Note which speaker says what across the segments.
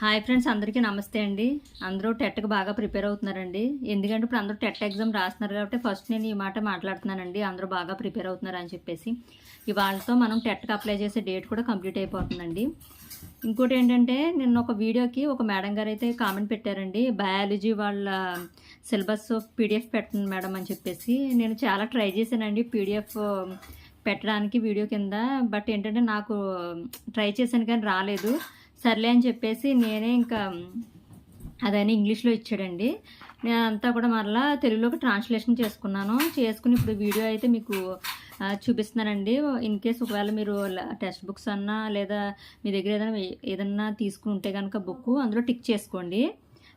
Speaker 1: Hi friends అందరికీ నమస్తే అండి. అందరూ టెట్కి బాగా ప్రిపేర్ అవుతున్నారండి. ఎందుకంటే ఇప్పుడు అందరూ టెట్ ఎగ్జామ్ రాస్తున్నారు కాబట్టి ఫస్ట్ నేను ఈ మాట మాట్లాడుతున్నానండి. అందరూ బాగా ప్రిపేర్ అవుతున్నారు అని చెప్పేసి. ఇవాళతో మనం టెట్కి అప్లై చేసే డేట్ కూడా కంప్లీట్ అయిపోతుందండి. ఇంకోటి ఏంటంటే నిన్న ఒక వీడియోకి ఒక మేడం గారు అయితే కామెంట్ పెట్టారండి. బయాలజీ వాళ్ళ సిలబస్ పీడిఎఫ్ పెట్టండి మేడం అని చెప్పేసి. నేను చాలా ట్రై చేశానండి పీడిఎఫ్ పెట్టడానికి వీడియో కింద. బట్ ఏంటంటే నాకు ట్రై చేశాను కానీ రాలేదు. సర్లే అని చెప్పేసి నేనే ఇంకా అదైనా ఇంగ్లీష్లో ఇచ్చాడండి. నేను అంతా కూడా మరలా తెలుగులోకి ట్రాన్స్లేషన్ చేసుకున్నాను. చేసుకుని ఇప్పుడు వీడియో అయితే మీకు చూపిస్తున్నానండి. ఇన్ కేస్ ఒకవేళ మీరు టెక్స్ట్ బుక్స్ అన్నా లేదా మీ దగ్గర ఏదైనా ఏదన్నా తీసుకుంటే కనుక బుక్ అందులో టిక్ చేసుకోండి.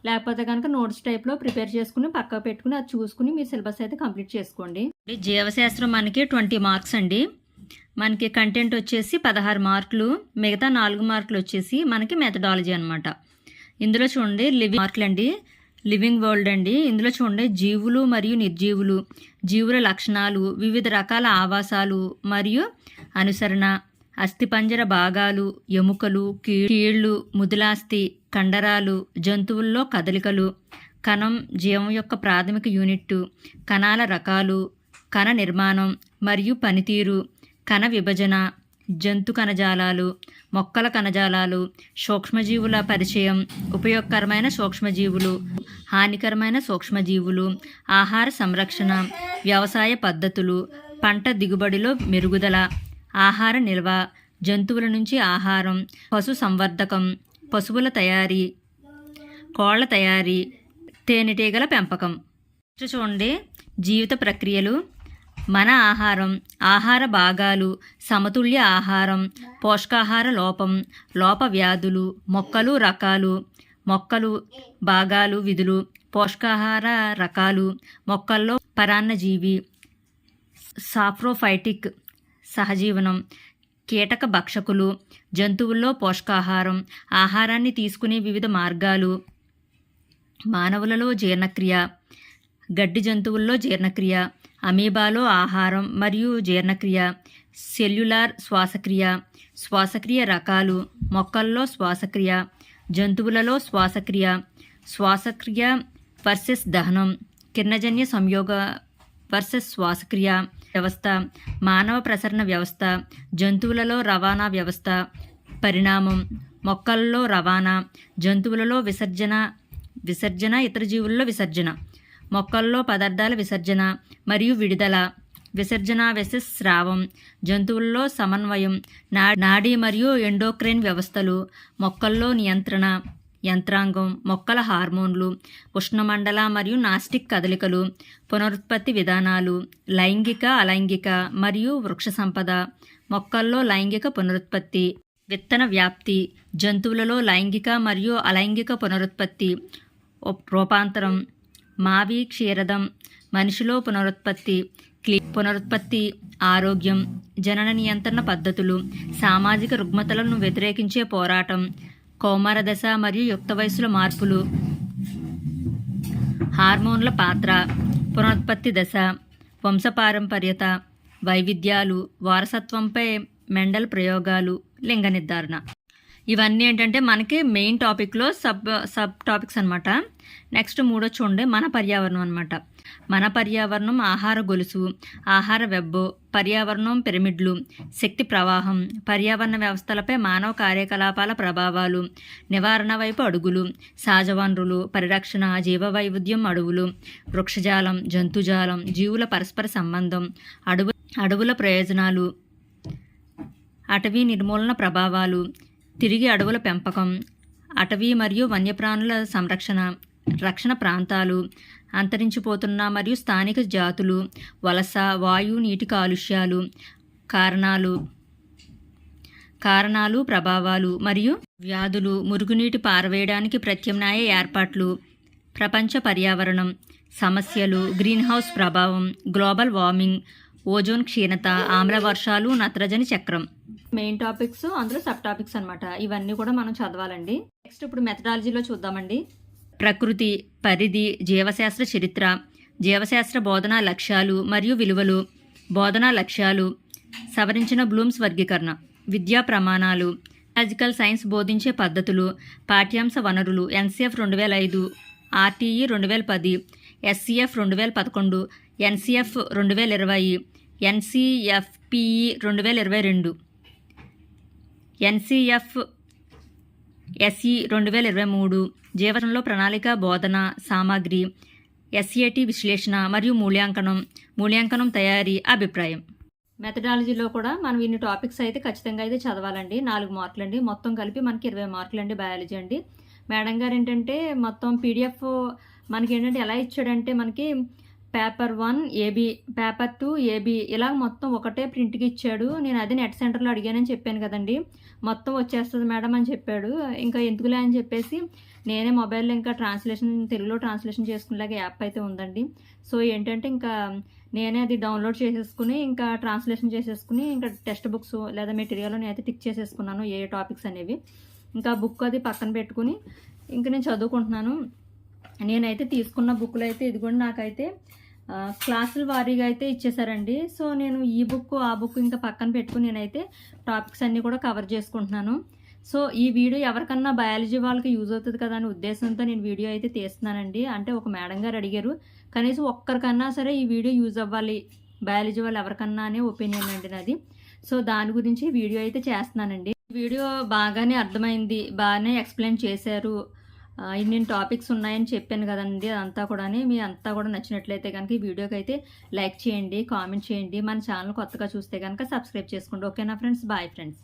Speaker 1: లేకపోతే కనుక నోట్స్ టైప్లో ప్రిపేర్ చేసుకుని పక్కకు పెట్టుకుని అది చూసుకుని మీ సిలబస్ అయితే కంప్లీట్ చేసుకోండి. జీవశాస్త్రం మనకి ట్వంటీ మార్క్స్ అండి. మనకి కంటెంట్ వచ్చేసి పదహారు మార్కులు మిగతా నాలుగు మార్కులు వచ్చేసి మనకి మెథడాలజీ అనమాట ఇందులో చూడండి లివింగ్ మార్కులు అండి లివింగ్ వరల్డ్ అండి. ఇందులో చూడండి జీవులు మరియు నిర్జీవులు జీవుల లక్షణాలు వివిధ రకాల ఆవాసాలు మరియు అనుసరణ అస్థిపంజర భాగాలు ఎముకలు కీ- కీళ్ళు ముదులాస్థి కండరాలు జంతువుల్లో కదలికలు కణం జీవం యొక్క ప్రాథమిక యూనిట్ కణాల రకాలు కణ నిర్మాణం మరియు పనితీరు కణ విభజన జంతు కణజాలాలు మొక్కల కణజాలాలు సూక్ష్మజీవుల పరిచయం ఉపయోగకరమైన సూక్ష్మజీవులు హానికరమైన సూక్ష్మజీవులు ఆహార సంరక్షణ వ్యవసాయ పద్ధతులు పంట దిగుబడిలో మెరుగుదల ఆహార నిల్వ జంతువుల నుంచి ఆహారం పశు సంవర్ధకం పశువుల తయారీ కోళ్ళ తయారీ తేనెటీగల పెంపకం. చూడండి జీవిత ప్రక్రియలు మన ఆహారం ఆహార భాగాలు సమతుల్య ఆహారం పోషకాహార లోపం లోప వ్యాధులు మొక్కలు రకాలు మొక్కలు భాగాలు విధులు పోషకాహార రకాలు మొక్కల్లో పరాన్నజీవి సాఫ్రోఫైటిక్ సహజీవనం కీటక భక్షకులు జంతువుల్లో పోషకాహారం ఆహారాన్ని తీసుకునే వివిధ మార్గాలు మానవులలో జీర్ణక్రియ గడ్డి జంతువుల్లో జీర్ణక్రియ అమీబాలో ఆహారం మరియు జీర్ణక్రియ సెల్యులార్ శ్వాసక్రియ శ్వాసక్రియ రకాలు మొక్కల్లో శ్వాసక్రియ జంతువులలో శ్వాసక్రియ శ్వాసక్రియ వర్సెస్ దహనం కిరణజన్య సంయోగ వర్సెస్ శ్వాసక్రియ వ్యవస్థ మానవ ప్రసరణ వ్యవస్థ జంతువులలో రవాణా వ్యవస్థ పరిణామం మొక్కల్లో రవాణా జంతువులలో విసర్జన విసర్జన ఇతర జీవుల్లో విసర్జన. మొక్కల్లో పదార్థాల విసర్జన మరియు విడుదల. విసర్జన వెసెస్ స్రావం జంతువుల్లో సమన్వయం నా నాడీ మరియు ఎండోక్రైన్ వ్యవస్థలు మొక్కల్లో నియంత్రణ యంత్రాంగం మొక్కల హార్మోన్లు ఉష్ణమండల మరియు నాస్టిక్ కదలికలు పునరుత్పత్తి విధానాలు లైంగిక అలైంగిక మరియు వృక్ష సంపద మొక్కల్లో లైంగిక పునరుత్పత్తి విత్తన వ్యాప్తి జంతువులలో లైంగిక మరియు అలైంగిక పునరుత్పత్తి రూపాంతరం మావి క్షీరదం మనిషిలో పునరుత్పత్తి క్లి పునరుత్పత్తి ఆరోగ్యం జనన నియంత్రణ పద్ధతులు సామాజిక రుగ్మతలను వ్యతిరేకించే పోరాటం కౌమార దశ మరియు యుక్త వయసుల మార్పులు. హార్మోన్ల పాత్ర పునరుత్పత్తి దశ వంశపారంపర్యత వైవిధ్యాలు వారసత్వంపై మెండల్ ప్రయోగాలు లింగ నిర్ధారణ. ఇవన్నీ ఏంటంటే మనకి మెయిన్ టాపిక్లో సబ్ సబ్ టాపిక్స్ అనమాట నెక్స్ట్ మూడో చూడండి మన పర్యావరణం అనమాట మన పర్యావరణం ఆహార గొలుసు ఆహార వెబ్బు పర్యావరణం పిరమిడ్లు శక్తి ప్రవాహం పర్యావరణ వ్యవస్థలపై మానవ కార్యకలాపాల ప్రభావాలు నివారణ వైపు అడుగులు సహజ వనరులు పరిరక్షణ జీవ వైవిధ్యం అడవులు వృక్షజాలం జంతుజాలం జీవుల పరస్పర సంబంధం అడవు అడవుల ప్రయోజనాలు అటవీ నిర్మూలన ప్రభావాలు తిరిగి అడవుల పెంపకం అటవీ మరియు వన్యప్రాణుల సంరక్షణ రక్షణ ప్రాంతాలు అంతరించిపోతున్న మరియు స్థానిక జాతులు వలస వాయు నీటి కాలుష్యాలు కారణాలు కారణాలు ప్రభావాలు మరియు వ్యాధులు మురుగునీటి పారవేయడానికి ప్రత్యామ్నాయ ఏర్పాట్లు ప్రపంచ పర్యావరణం సమస్యలు గ్రీన్ హౌస్ ప్రభావం గ్లోబల్ వార్మింగ్ ఓజోన్ క్షీణత ఆమ్ల వర్షాలు నత్రజని చక్రం. మెయిన్ టాపిక్స్ అందులో సబ్ టాపిక్స్ అనమాట ఇవన్నీ కూడా మనం చదవాలండి. నెక్స్ట్ ఇప్పుడు మెథడాలజీలో చూద్దామండి. ప్రకృతి పరిధి జీవశాస్త్ర చరిత్ర జీవశాస్త్ర బోధనా లక్ష్యాలు మరియు విలువలు బోధనా లక్ష్యాలు సవరించిన బ్లూమ్స్ వర్గీకరణ విద్యా ప్రమాణాలు బయాలజికల్ సైన్స్ బోధించే పద్ధతులు పాఠ్యాంశ వనరులు ఎన్సీఎఫ్ రెండు వేల ఐదు ఆర్టీఈ రెండు వేల పది ఎస్సీఎఫ్ రెండు వేల పదకొండు ఎన్సీఎఫ్ రెండు వేల ఇరవై ఎన్సీఎఫ్పిఈ రెండు వేల ఇరవై రెండు. ఎన్సీఎఫ్ ఎస్ఈ రెండు వేల ఇరవై మూడు జీవనంలో ప్రణాళిక బోధన సామాగ్రి ఎస్ఏటి విశ్లేషణ మరియు మూల్యాంకనం మూల్యాంకనం తయారీ అభిప్రాయం. మెథడాలజీలో కూడా మనం ఇన్ని టాపిక్స్ అయితే ఖచ్చితంగా అయితే చదవాలండి. నాలుగు మార్కులు అండి మొత్తం కలిపి మనకి ఇరవై మార్కులు అండి బయాలజీ అండి. మేడం గారు ఏంటంటే మొత్తం పీడిఎఫ్ మనకి ఏంటంటే ఎలా ఇచ్చాడంటే మనకి paper one AB paper two AB ఇలా మొత్తం ఒకటే ప్రింట్కి ఇచ్చాడు. నేను అది నెట్ సెంటర్లో అడిగానని చెప్పాను కదండి. మొత్తం వచ్చేస్తుంది మేడం అని చెప్పాడు. ఇంకా ఎందుకులే అని చెప్పేసి నేనే మొబైల్లో ఇంకా ట్రాన్స్లేషన్ తెలుగులో ట్రాన్స్లేషన్ చేసుకునేలాగా యాప్ అయితే ఉందండి. సో ఏంటంటే ఇంకా నేనే అది డౌన్లోడ్ చేసేసుకుని ఇంకా ట్రాన్స్లేషన్ చేసేసుకుని ఇంకా టెక్స్ట్ బుక్స్ లేదా మెటీరియల్ అయితే టిక్ చేసేసుకున్నాను ఏ టాపిక్స్ అనేవి. ఇంకా బుక్ అది పక్కన పెట్టుకుని ఇంకా నేను చదువుకుంటున్నాను. నేనైతే తీసుకున్న బుక్లు అయితే ఇది కూడా నాకైతే క్లాసుల వారీగా అయితే ఇచ్చేసారండి. సో నేను ఈ బుక్ ఆ బుక్ ఇంకా పక్కన పెట్టుకుని నేనైతే టాపిక్స్ అన్నీ కూడా కవర్ చేసుకుంటున్నాను. సో ఈ వీడియో ఎవరికన్నా బయాలజీ వాళ్ళకి యూజ్ అవుతుంది కదా అనే ఉద్దేశంతో నేను వీడియో అయితే తీస్తున్నానండి. అంటే ఒక మేడం గారు అడిగారు కనీసం ఒక్కరికన్నా సరే ఈ వీడియో యూజ్ అవ్వాలి బయాలజీ వాళ్ళు ఎవరికన్నా అనే ఒపీనియన్ అండి నాది. సో దాని గురించి వీడియో అయితే చేస్తున్నానండి. వీడియో బాగానే అర్థమైంది బాగానే ఎక్స్ప్లెయిన్ చేశారు. ఇన్ని టాపిక్స్ ఉన్నాయని చెప్పాను కదండి అదంతా కూడా మీ అంతా కూడా నచ్చినట్లయితే కనుక ఈ వీడియోకి అయితే లైక్ చేయండి కామెంట్ చేయండి. మన ఛానల్ కొత్తగా చూస్తే కనుక సబ్స్క్రైబ్ చేసుకోండి. ఓకేనా ఫ్రెండ్స్? Bye friends.